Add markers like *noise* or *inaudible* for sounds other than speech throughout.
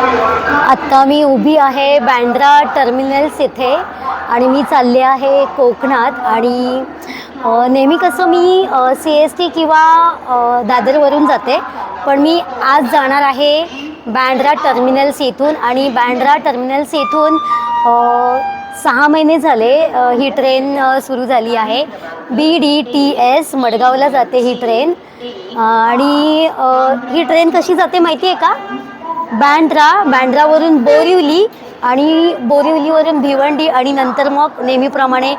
आत्ता मी उभी आहे बँड्रा टर्मिनल्स येथे आणि मी चालले आहे कोकणात आणि नेहमी कसं मी सी एस टी किंवा दादरवरून जाते पण मी आज जाणार आहे बँड्रा टर्मिनल्स येथून आणि बँड्रा टर्मिनल्स येथून सहा महिने झाले ही ट्रेन सुरू झाली आहे. बी डी टी एस मडगावला जाते ही ट्रेन. आणि ही ट्रेन कशी जाते माहिती आहे का? बँड्रा बँड्रावरून बोरिवली आणि बोरिवलीवरून भिवंडी आणि नंतर मग नेहमीप्रमाणे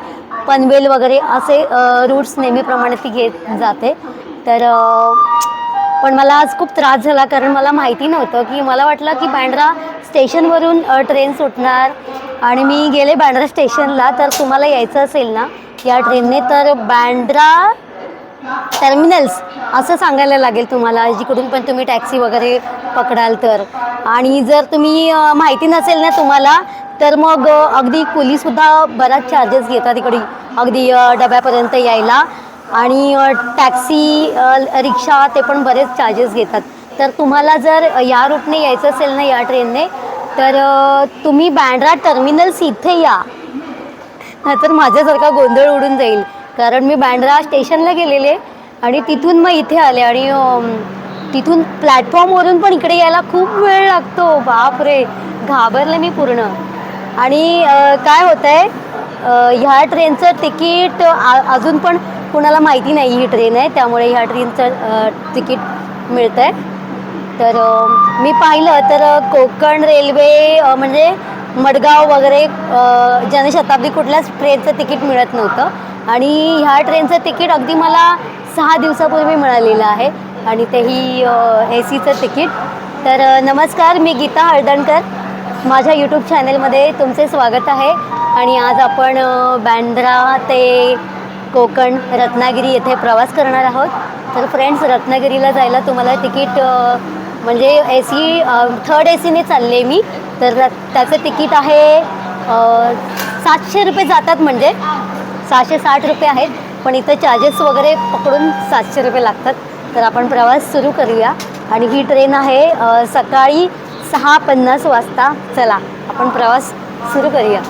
पनवेल वगैरे असे रूट्स नेहमीप्रमाणे ती घेत जाते. तर पण मला आज खूप त्रास झाला कारण मला माहिती नव्हतं की मला वाटलं की बँड्रा स्टेशनवरून ट्रेन सुटणार आणि मी गेले बँड्रा स्टेशनला तर तुम्हाला यायचं असेल ना? या ट्रेनने तर बँड्रा टर्मिनल्स असं सांगायला लागेल तुम्हाला जिकडून पण तुम्ही टॅक्सी वगैरे पकडाल तर. आणि जर तुम्ही माहिती नसेल ना तुम्हाला तर मग अगदी कुलीसुद्धा बराच चार्जेस घेतात इकडे अगदी डब्यापर्यंत यायला. आणि टॅक्सी रिक्षा ते पण बरेच चार्जेस घेतात. तर तुम्हाला जर या रूटने यायचं असेल ना या ट्रेनने तर तुम्ही बँड्रा टर्मिनल्स इथे या. नाहीतर माझ्यासारखा गोंधळ उडून जाईल. कारण मी बँड्रा स्टेशनला गेलेले आणि तिथून मग इथे आले आणि तिथून प्लॅटफॉर्मवरून पण इकडे यायला खूप वेळ लागतो. बाप रे घाबरले मी पूर्ण. आणि काय होतं आहे ह्या ट्रेनचं तिकीट आ- अजून पण कुणाला माहिती नाही ही ट्रेन आहे त्यामुळे ह्या ट्रेनचं तिकीट मिळतं आहे तर मी पाहिलं तर कोकण रेल्वे म्हणजे मडगाव वगैरे जनशताब्दी कुठल्याच ट्रेनचं तिकीट मिळत नव्हतं. आणि ह्या ट्रेनचं तिकीट अगदी मला सहा दिवसापूर्वी मिळालेलं आहे. आणि तेही ए सीचं तिकीट. तर नमस्कार मी गीता हळदणकर. माझ्या यूट्यूब चॅनलमध्ये तुमचे स्वागत आहे. आणि आज आपण बँड्रा ते कोकण रत्नागिरी येथे प्रवास करणार आहोत. तर फ्रेंड्स रत्नागिरीला जायला तुम्हाला तिकीट म्हणजे ए सी थर्ड ए सीने चालले मी. तर र- त्याचं तिकीट आहे सातशे रुपये जातात म्हणजे. सहाशे साठ रुपये आहेत पण इथं चार्जेस वगैरे पकडून सातशे रुपये लागतात. तर आपण प्रवास सुरू करूया. आणि ही ट्रेन आहे सकाळी सहा पन्नास वाजता. चला आपण प्रवास सुरू करूया.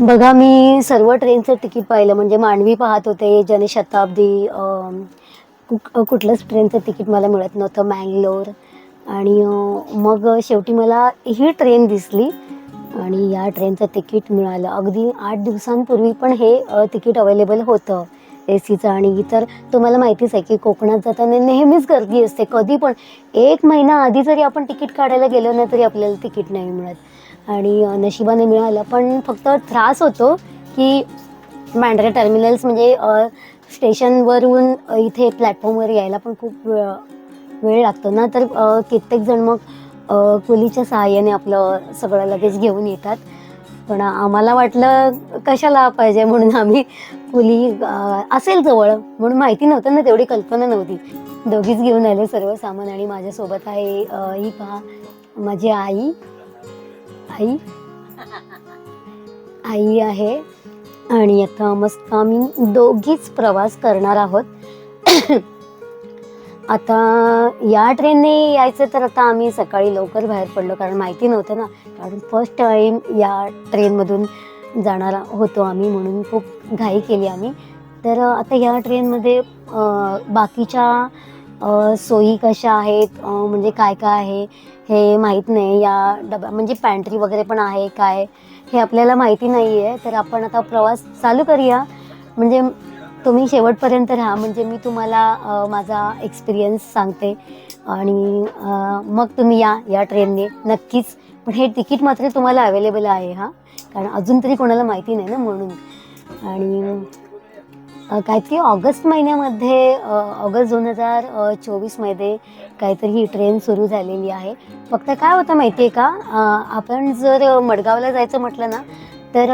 बघा मी सर्व ट्रेनचं तिकीट पाहिलं. म्हणजे मांडवी पाहत होते जनशताब्दी कुठलंच ट्रेनचं तिकीट मला मिळत नव्हतं मँगलोर. आणि मग शेवटी मला ही ट्रेन दिसली आणि या ट्रेनचं तिकीट मिळालं. अगदी आठ दिवसांपूर्वी पण हे तिकीट अवेलेबल होतं ए सीचं आणि इतर तुम्हाला माहितीच आहे की कोकणात जाताना नेहमीच गर्दी असते. कधी पण एक महिना आधी जरी आपण तिकीट काढायला गेलो ना तरी आपल्याला तिकीट नाही मिळत. आणि नशिबाने मिळालं. पण फक्त त्रास होतो की बँड्रा टर्मिनल्स म्हणजे स्टेशनवरून इथे प्लॅटफॉर्मवर यायला पण खूप वेळ वेळ लागतो ना. तर कित्येकजण कित्येक जण मग कुलीच्या सहाय्याने आपलं सगळं लगेच घेऊन येतात. पण आम्हाला वाटलं कशाला पाहिजे म्हणून आम्ही कुली असेल जवळ. म्हणून माहिती नव्हतं ना तेवढी कल्पना नव्हती. दोघीच घेऊन आले सर्व सामान आणि माझ्यासोबत आहे ही पहा माझी आई. आई. आई आहे आणि आता मस्त आम्ही दोघीच प्रवास करणार आहोत. आता या ट्रेनने यायचं तर आता आम्ही सकाळी लवकर बाहेर पडलो कारण माहिती नव्हतं ना. कारण फर्स्ट टाईम या ट्रेनमधून जाणार होतो आम्ही म्हणून खूप घाई केली आम्ही. तर आता या ट्रेनमध्ये बाकीच्या सोयी कशा आहेत? म्हणजे काय काय आहे? हे माहीत नाही. या डबा म्हणजे पॅन्ट्री वगैरे पण आहे काय? हे आपल्याला माहिती नाही आहे तर आपण आता प्रवास चालू करूया. म्हणजे तुम्ही शेवटपर्यंत राहा. म्हणजे मी तुम्हाला माझा एक्सपिरियन्स सांगते. आणि मग तुम्ही या या ट्रेनने नक्कीच. पण हे तिकीट मात्र तुम्हाला अवेलेबल आहे हां. कारण अजून तरी कोणाला माहिती नाही ना म्हणून. आणि काहीतरी ऑगस्ट महिन्यामध्ये ऑगस्ट दोन हजार चोवीसमध्ये काहीतरी ही ट्रेन सुरू झालेली आहे. फक्त काय होतं माहिती आहे का आपण जर मडगावला जायचं म्हटलं ना तर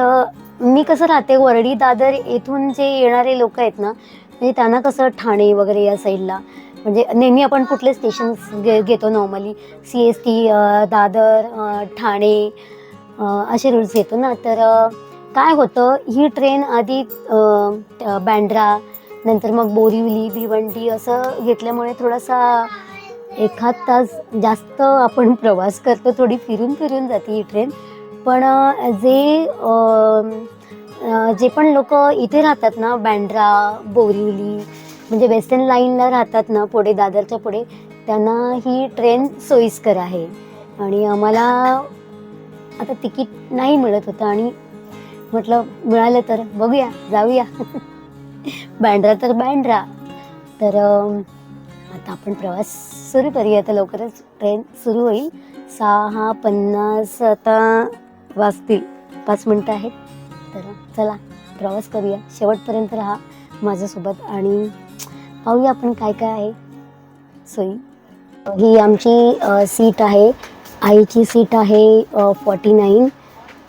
मी कसं राहते वरडी दादर येथून जे येणारे लोक आहेत ना म्हणजे त्यांना कसं ठाणे वगैरे या साईडला म्हणजे नेहमी आपण कुठले स्टेशन्स घे घेतो normally C S T Dadar Thane असे रूट्स घेतो ना. तर काय होतं? ही ट्रेन आधी बँड्रा नंतर मग बोरिवली भिवंडी असं घेतल्यामुळे थोडासा एखाद तास जास्त आपण प्रवास करतो थोडी फिरून फिरून जाते ही ट्रेन पण जे जे पण लोक इथे राहतात ना बँड्रा बोरिवली म्हणजे वेस्टर्न लाईनला राहतात ना पुढे दादरच्या पुढे त्यांना ही ट्रेन सोयीस्कर आहे. आणि आम्हाला आता तिकीट नाही मिळत होतं आणि म्हटलं मिळालं तर बघूया जाऊया. बँड्रा तर बँड्रा तर आता आपण प्रवास सुरू करूया. आता लवकरच ट्रेन सुरू होईल. सहा पन्नास आता वाजतील. पाच मिनटं आहेत. तर चला प्रवास करूया. शेवटपर्यंत राहा माझ्यासोबत आणि पाहूया आपण काय काय आहे. सोयी ही आमची सीट आहे. आईची सीट आहे फॉर्टी नाईन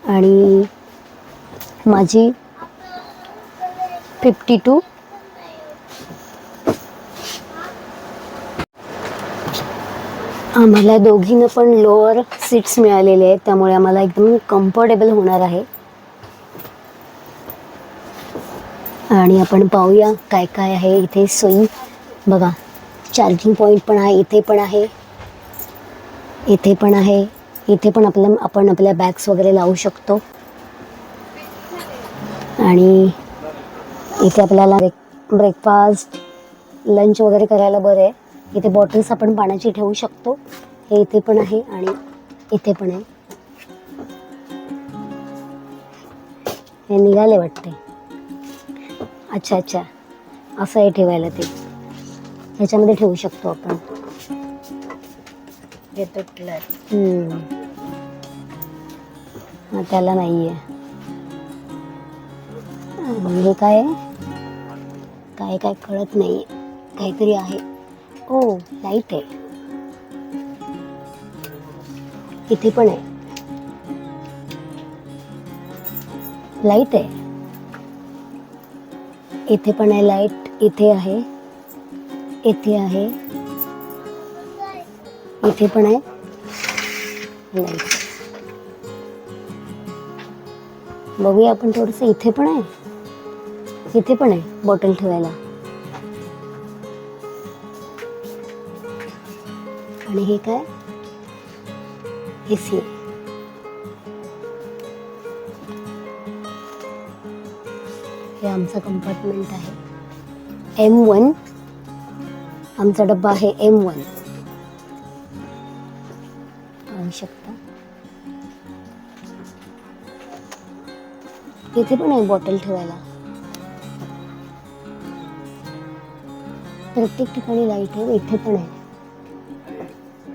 आणि माझी फिफ्टी टू आम्हाला दोघींना पण लोअर सीट्स मिळालेले आहेत त्यामुळे आम्हाला एकदम कम्फर्टेबल होणार आहे. आणि आपण पाहूया काय काय आहे इथे सोयी. बघा चार्जिंग पॉईंट पण आहे इथे पण आहे. इथे पण आहे. इथे पण आपल्या आपण आपल्या बॅग्स वगैरे लावू शकतो. आणि इथे आपल्याला ब्रेक ब्रेकफास्ट लंच वगैरे करायला बरं आहे. इथे बॉटल्स आपण पाण्याची ठेवू शकतो. हे इथे पण आहे आणि इथे पण आहे. हे निघाले वाटते. अच्छा अच्छा. असं आहे ठेवायला ते. ह्याच्यामध्ये ठेवू शकतो आपण. हे तुटलं त्याला नाही आहे हे काय? आहे? काय काय कळत नाही काहीतरी आहे. ओ लाइट आहे. इथे पण आहे. लाइट आहे. इथे पण आहे लाइट इथे आहे. इथे आहे. इथे पण आहे. लाइट बघूया आपण थोडस. इथे पण आहे? इथे पण आहे बॉटल ठेवायला. आणि हे काय? ए सी हे आमचं कंपार्टमेंट आहे. एम वन आमचा डब्बा आहे एम वन पाहू शकता? इथे पण आहे बॉटल ठेवायला. प्रत्येक ठिकाणी लाइट आहे इथे पण आहे.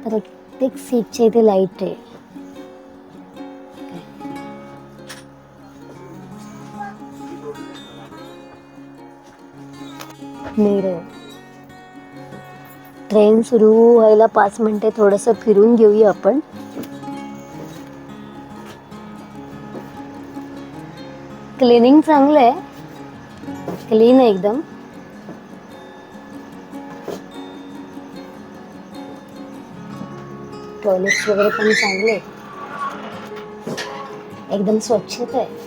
प्रत्येक सीटच्या इथे लाइट आहे. मिरर. ट्रेन सुरू व्हायला पाच मिनिटे थोडंसं फिरून घेऊया आपण. क्लिनिंग चांगलं आहे. क्लीन आहे एकदम. टॉयलेट्स वगैरे पण चांगले आहेत. एकदम स्वच्छता आहे.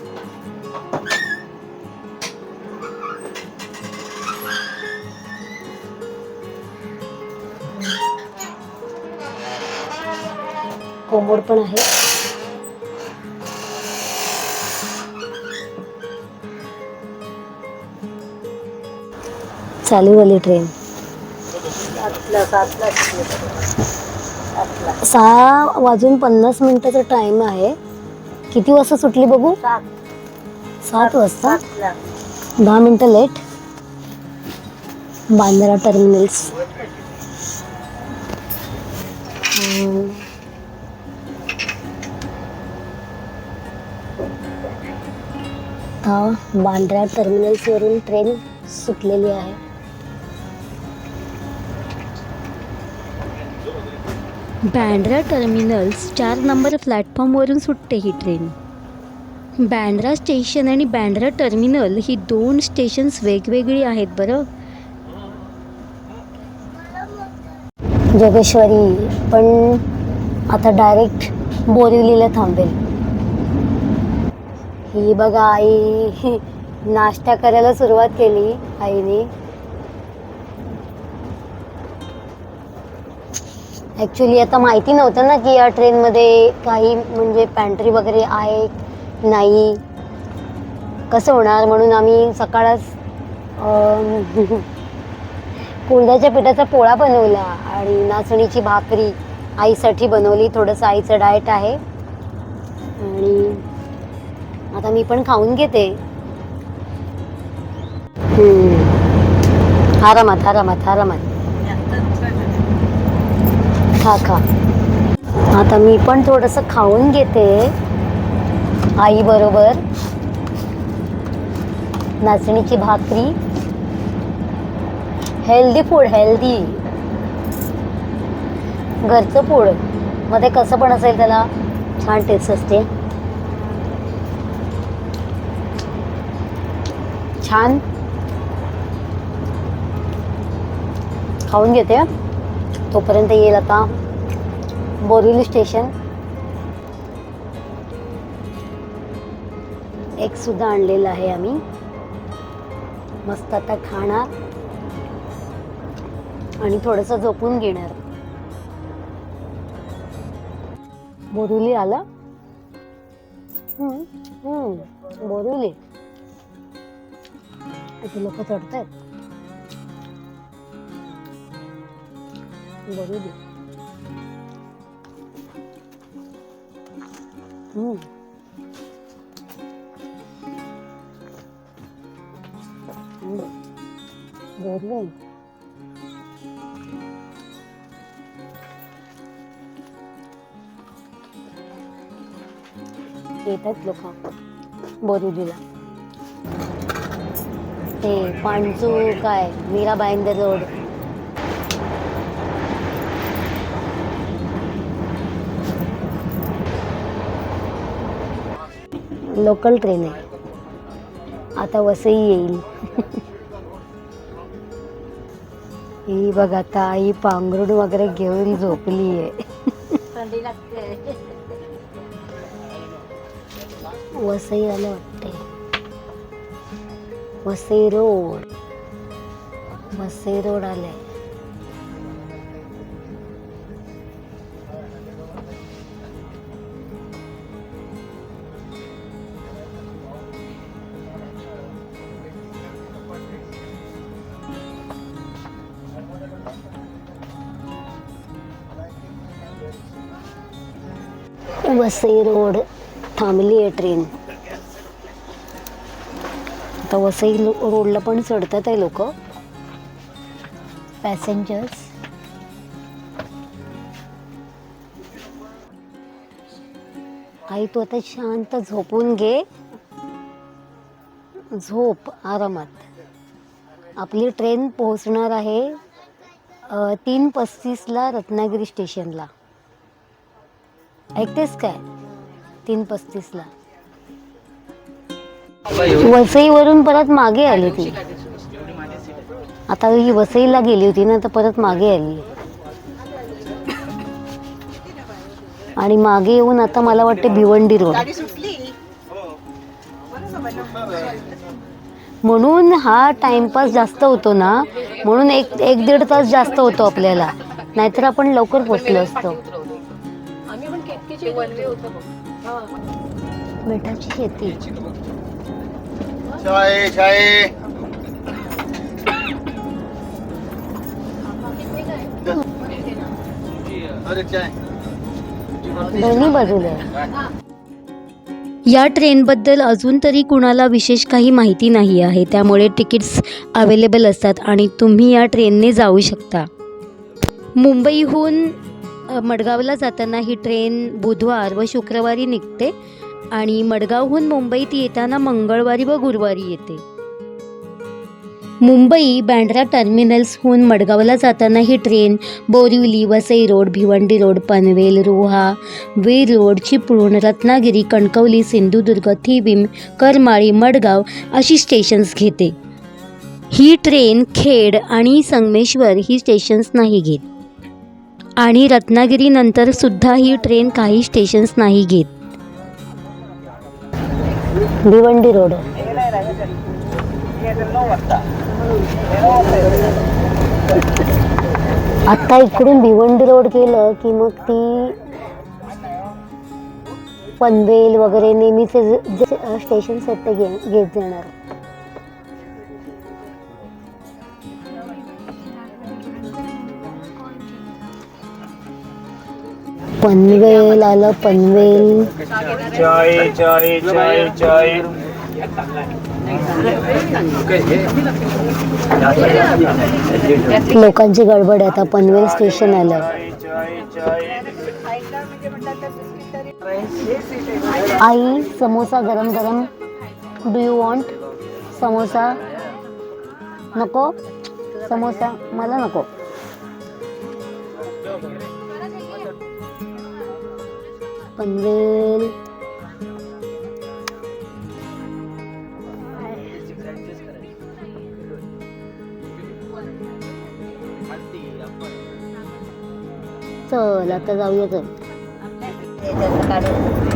कोमोड पण आहे. चालू झाली ट्रेन सातला सातला सहा वाजून पन्नास मिनिटाचा टाइम आहे. किती वाजता सुटली बघू सात. वाजता? दहा मिनटं लेट बांद्रा टर्मिनल्स आता बांद्रा टर्मिनल्सवरून ट्रेन सुटलेली आहे. बँड्रा टर्मिनल्स चार नंबर प्लॅटफॉर्मवरून सुटते ही ट्रेन. बँड्रा स्टेशन आणि बँड्रा टर्मिनल ही दोन स्टेशन्स वेगवेगळी आहेत बरं? जोगेश्वरी पण आता डायरेक्ट बोरिवलीला थांबेल. ही बघा आई *laughs* नाश्ता करायला सुरुवात केली आईने. ॲक्च्युली आता माहिती नव्हतं ना की या ट्रेनमध्ये काही म्हणजे पॅन्ट्री वगैरे आहे नाही. कसं होणार? म्हणून आम्ही सकाळच *laughs* कोंड्याच्या पिठाचा पोळा बनवला आणि नाचणीची भाकरी आईसाठी बनवली. थोडंसं आईचं डाएट आहे. आणि आता मी पण खाऊन घेते. आरामात आरामात आरामात खा खा. आता मी पण थोडंसं खाऊन घेते. आई बरोबर. नाचणीची भाकरी. हेल्दी फूड हेल्दी घरचं फूडमध्ये कसं पण असेल त्याला छान टेस्ट असते. छान. खाऊन घेते. तोपर्यंत येईल आता बोरिवली स्टेशन. एक सुद्धा आणलेलं आहे आम्ही. मस्त आता खाणार. आणि थोडंसं झोपून घेणार. बोरिवली आलं? हम्म, बोरिवली. लोक चढत आहेत बोरिवली हम्म. हम्म. येतात लोक. बोरिवलीला ते पांचू काय? Mira Bhayandar road. Local train आहे. आता वसई येईल. ही बघ आता आई पांघरुण वगैरे घेऊन झोपली आहे. वसई आलं वाटते वसई रोड. वसई रोड आले वसई रोड थांबली आहे ट्रेन आता वसई लो- रोडला पण चढतात आहे लोक. पॅसेंजर्स आई तू आता शांत झोपून घे. झोप आरामात. आपली ट्रेन पोहोचणार आहे तीन पस्तीसला रत्नागिरी स्टेशनला ऐकतेस काय? तीन पस्तीसला. वसईवरून परत मागे आली ती. आता ही वसईला गेली होती ना तर परत मागे आली. आणि मागे येऊन आता मला वाटते भिवंडी रोड. म्हणून हा टाइमपास जास्त होतो ना म्हणून एक एक दीड तास जास्त होतो आपल्याला. नाहीतर आपण लवकर पोचलो असतो. होतो मिठाची शेती. चाय चाय अरे चाय दोन्ही बाजूला. या ट्रेनबद्दल अजून तरी कुणाला विशेष काही माहिती नाही आहे. त्यामुळे तिकीट्स अवेलेबल असतात आणि तुम्ही या ट्रेनने जाऊ शकता. मुंबईहून मडगावला जाताना ही ट्रेन बुधवार व शुक्रवारी निघते आणि मडगावहून मुंबईत येताना मंगळवारी व गुरुवारी येते. मुंबई बँड्रा टर्मिनल्सहून मडगावला जाताना ही train Borivali Vasai road Bhiwandi road Panvel Roha Veer road Chiplun Ratnagiri Kankavli Sindhudurg Thivim Karmali Madgaon अशी स्टेशन्स घेते. ही ट्रेन खेड आणि संगमेश्वर ही स्टेशन्स नाही घेत. आणि रत्नागिरीनंतर सुद्धा ही ट्रेन काही स्टेशन्स नाही घेत. भिवंडी रोड. आता इकडून भिवंडी रोड गेलं की मग ती पनवेल वगैरे नेहमीचे जे- स्टेशन्स आहेत ते घे घेत जाणार. पनवेल आलं पनवेल. चाय चाय चाय चाय लोकांची गडबड आहे आता पनवेल स्टेशन आलं. आई समोसा गरम गरम. Do you want samosa? नको. समोसा मला नको. पनवेल. चल आता जाऊया चल.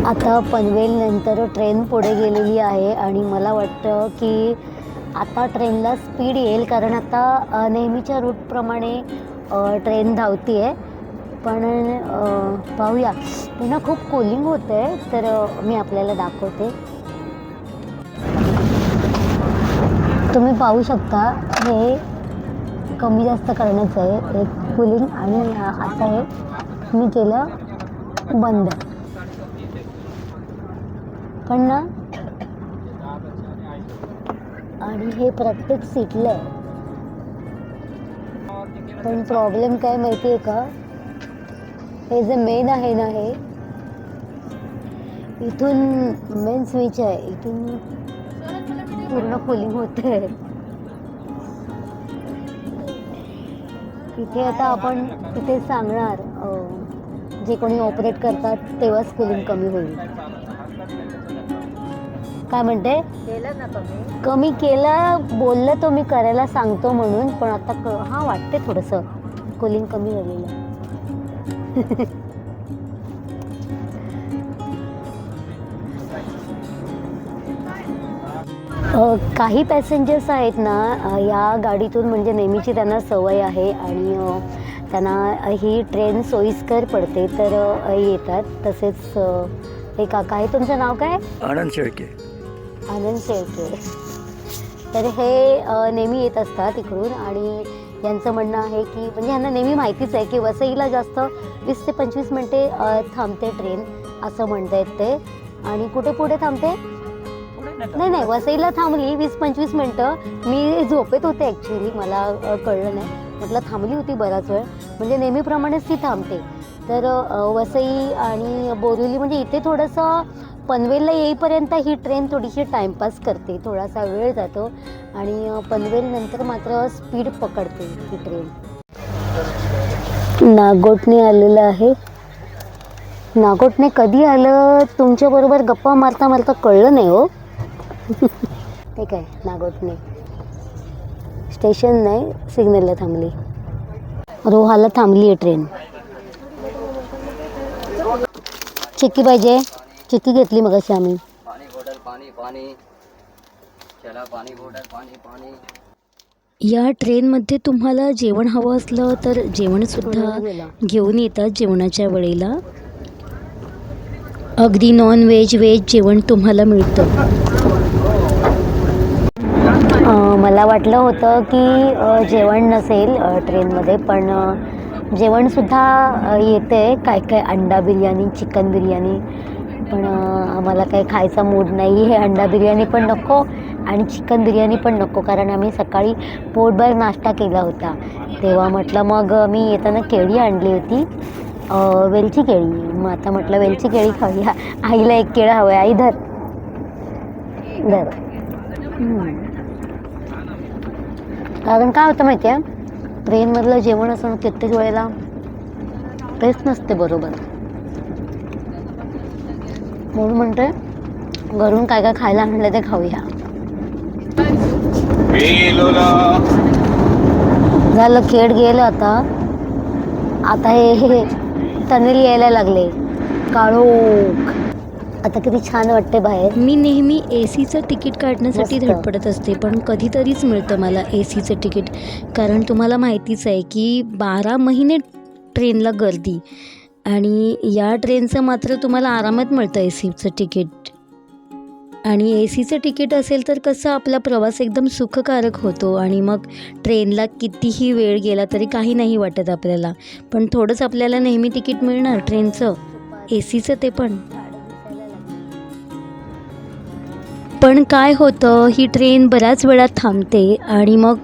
आता पनवेल नंतर ट्रेन पुढे गेलेली आहे आणि मला वाटतं की आता ट्रेनला स्पीड येईल कारण आता नेहमीच्या रूटप्रमाणे ट्रेन धावती आहे पण पाहूया. पुन्हा खूप कोलिंग होतं आहे तर मी आपल्याला दाखवते. तुम्ही पाहू शकता हे कमी जास्त करण्याचं आहे एक कुलिंग आणि आता हे मी केलं बंद. पण ना आणि हे प्रत्येक सीटलं आहे. पण प्रॉब्लेम काय माहिती आहे का? हे जे मेन आहे ना हे इथून मेन स्विच आहे. इथून पूर्ण कुलिंग होते इथे आता आपण तिथे सांगणार जे कोणी ऑपरेट करतात तेव्हाच कुलिंग कमी होईल. काय म्हणते? कमी केलं बोललं तो मी करायला सांगतो म्हणून पण आता क हां वाटते थोडंसं. कुलिंग कमी झालेलं. काही पॅसेंजर्स आहेत ना या गाडीतून म्हणजे नेहमीची त्यांना सवय आहे आणि त्यांना ही ट्रेन सोयीस्कर पडते तर येतात. तसेच हे काका आहे तुमचं नाव काय? आनंद शेळके. आनंद शेळके. तर हे नेहमी येत असतात इकडून आणि यांचं म्हणणं आहे की म्हणजे यांना नेहमी माहितीच आहे की वसईला जास्त वीस ते पंचवीस मिनटे थांबते ट्रेन असं म्हणतायत ते. आणि कुठे पुढे थांबते? नाही नाही वसईला थांबली वीस पंचवीस मिनटं. मी झोपेत होते ॲक्च्युली मला कळलं नाही. म्हटलं थांबली होती बराच वेळ. म्हणजे नेहमीप्रमाणेच ती थांबते. तर वसई आणि बोरिवली म्हणजे इथे थोडंसं पनवेलला येईपर्यंत ही ट्रेन थोडीशी टाईमपास करते थोडासा वेळ जातो आणि पनवेलनंतर मात्र स्पीड पकडते ही ट्रेन. नागोटने आलेलं आहे. नागोटने कधी आलं तुमच्याबरोबर गप्पा मारता मारता कळलं नाही हो. *laughs* ठीक आहे नागोटने. स्टेशन नाही सिग्नलला थांबली. रोहाला थांबली आहे ट्रेन. चिक्की पाहिजे चिक्की घेतली मग अशी आम्ही. पानी बोतल पानी पानी चला पानी बोतल पानी पानी या ट्रेनमध्ये तुम्हाला जेवण हवं असलं तर जेवणसुद्धा घेऊन येतात जेवणाच्या वेळेला. अगदी नॉन व्हेज व्हेज जेवण तुम्हाला मिळतं. अं, मला वाटलं होतं की जेवण नसेल ट्रेनमध्ये पण जेवणसुद्धा येते काय काय अंडा बिर्याणी चिकन बिर्याणी पण आम्हाला काही खायचा मूड नाही. हे अंडा बिर्याणी पण नको आणि चिकन बिर्याणी पण नको कारण आम्ही सकाळी पोटभर नाश्ता केला होता. तेव्हा म्हटलं मग मी येताना केळी आणली होती. वेलची केळी. मग आता म्हटलं वेलची केळी खाऊया. आईला एक केळं हवं आहे आई धर. धर. कारण काय होतं माहिती आहे ट्रेनमधलं जेवण असं कित्येक वेळेला तेच नसते बरोबर. म्हणून म्हणते घरून काय काय खायला आणलं ते खाऊया. झालं खेड गेलं आता. आता हे हे टनेल यायला लागले. काळोख. आता किती छान वाटते बाहेर. मी नेहमी ए सीचं तिकीट काढण्यासाठी. धडपडत असते पण कधीतरीच मिळतं मला ए सीचं तिकीट. कारण तुम्हाला माहितीच आहे की बारा महिने ट्रेनला गर्दी. आणि या ट्रेनचं मात्र तुम्हाला आरामात मिळतं ए सीचं तिकीट. आणि ए सीचं तिकीट असेल तर कसं आपला प्रवास एकदम सुखकारक होतो आणि मग ट्रेनला कितीही वेळ गेला तरी काही नाही वाटत आपल्याला. पण थोडंच आपल्याला नेहमी तिकीट मिळणार ट्रेनचं ए सीचं ते पण. पण काय होतं ही ट्रेन बऱ्याच वेळा थांबते आणि मग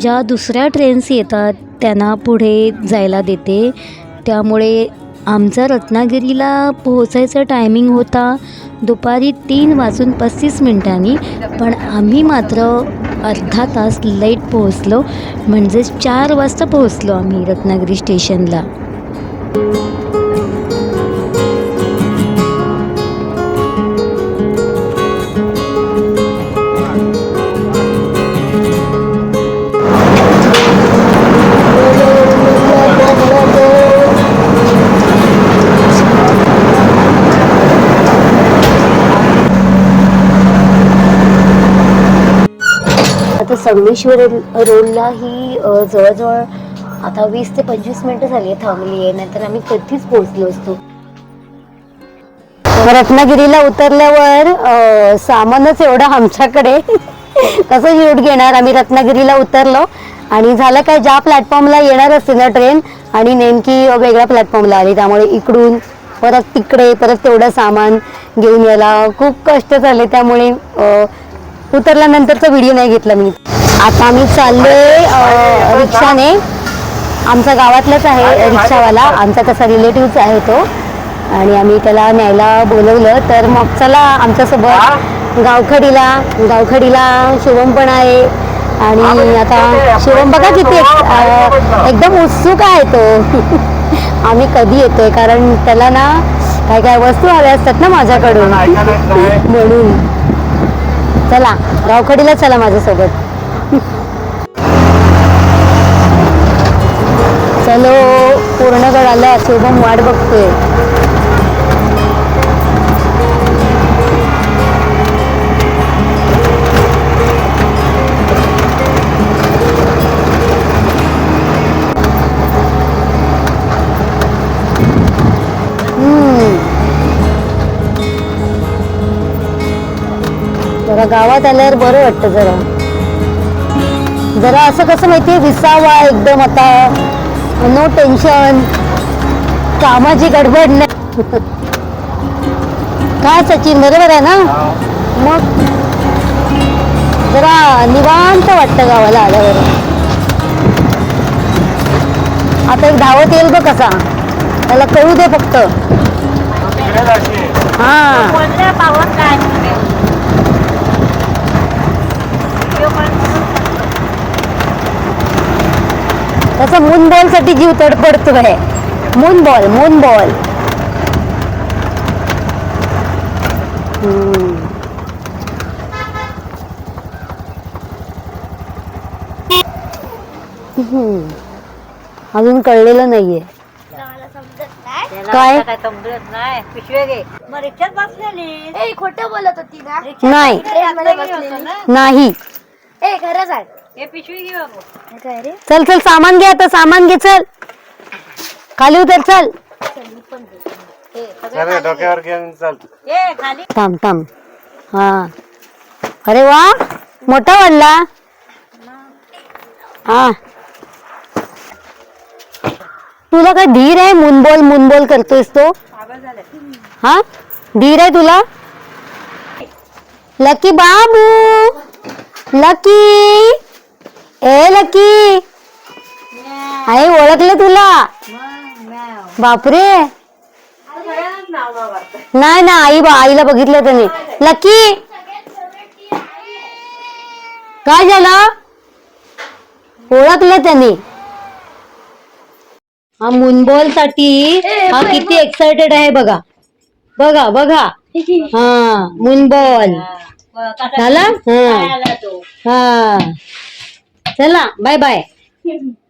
ज्या दुसऱ्या ट्रेन्स येतात त्यांना पुढे जायला देते. त्यामुळे आमचा रत्नागिरीला पोहोचायचा टायमिंग होता दुपारी तीन वाजून पस्तीस मिनिटांनी पण आम्ही मात्र अर्धा तास लेट पोहोचलो म्हणजेच चार वाजता पोहोचलो आम्ही रत्नागिरी स्टेशनला संगमेश्वर रोडला ही जवळजवळ आता वीस ते पंचवीस मिनिटं झाली आहे थांबली आहे. नाहीतर आम्ही कधीच पोहोचलो असतो. रत्नागिरीला उतरल्यावर सामानच एवढं आमच्याकडे *laughs* कसं शूट घेणार? आम्ही रत्नागिरीला उतरलो आणि झालं काय ज्या प्लॅटफॉर्मला येणार असते ना ट्रेन आणि नेमकी वेगळ्या प्लॅटफॉर्मला आली. त्यामुळे इकडून परत तिकडे परत तेवढं सामान घेऊन यायला खूप कष्ट झाले. त्यामुळे उतरल्यानंतरचा व्हिडिओ नाही घेतला मी. आता आम्ही चाललोय रिक्षाने. आमचा गावातलाच आहे रिक्षावाला. आमचा तसा रिलेटिव्हच आहे तो. आणि आम्ही त्याला न्यायला बोलवलं. तर मग चला आमच्यासोबत गावखडीला गावखडीला शुभम पण आहे. आणि आता शुभम बघा किती एकदम उत्सुक आहे तो. *laughs* आम्ही कधी येतोय? कारण त्याला ना काय काय वस्तू हव्या असतात ना माझ्याकडून. म्हणून. चला गावखडीला चला माझ्यासोबत. चलो पूर्णगड आला शुभम वाट बघतोय. जरा गावात आल्यावर बरं वाटतं जरा. जरा असं कसं माहितीये विसावा एकदम आता. नो टेन्शन कामाची गडबड नाही. काय सचिन बरोबर आहे ना? मग जरा निवांत वाटतं गावाला आल्यावर. आता एक धावत येईल बघ कसा. त्याला कळू दे फक्त. हा. त्याचा मून बॉलसाठी जीव तडपडतोय मून बॉल मून बॉल हम्म. हम्म. अजून कळलेलं नाहीये. काय? काय समजत नाही. पिशवे घे. मग रिक्षात बसलेली. ए खोटं बोलत होती ना. नाही. नाही. ए खरं सांग. हे पिशवी घे बाबू काय रे. चल चल सामान घे आता सामान घे चल. खाली उतर चल. अरे डोक्यावर घेऊन चालतो ए खाली. थांब थांब. हा. अरे वा मोठा वाढला हा. तुला काय धीर आहे? मुनबोल मुनबोल करतोयस तो. हा? धीर आहे तुला? लकी बाबू. लकी. ए लकी. आई ओळखलं तुला? बापरे. नाही ना आई बा आईला बघितलं त्याने. लकी. काय झालं? ओळखलं त्याने. हा मुनबॉलसाठी हा किती एक्साइटेड आहे बघा. बघा बघा. हा मुनबॉल. झाला? हा. हा. चला बाय बाय *laughs*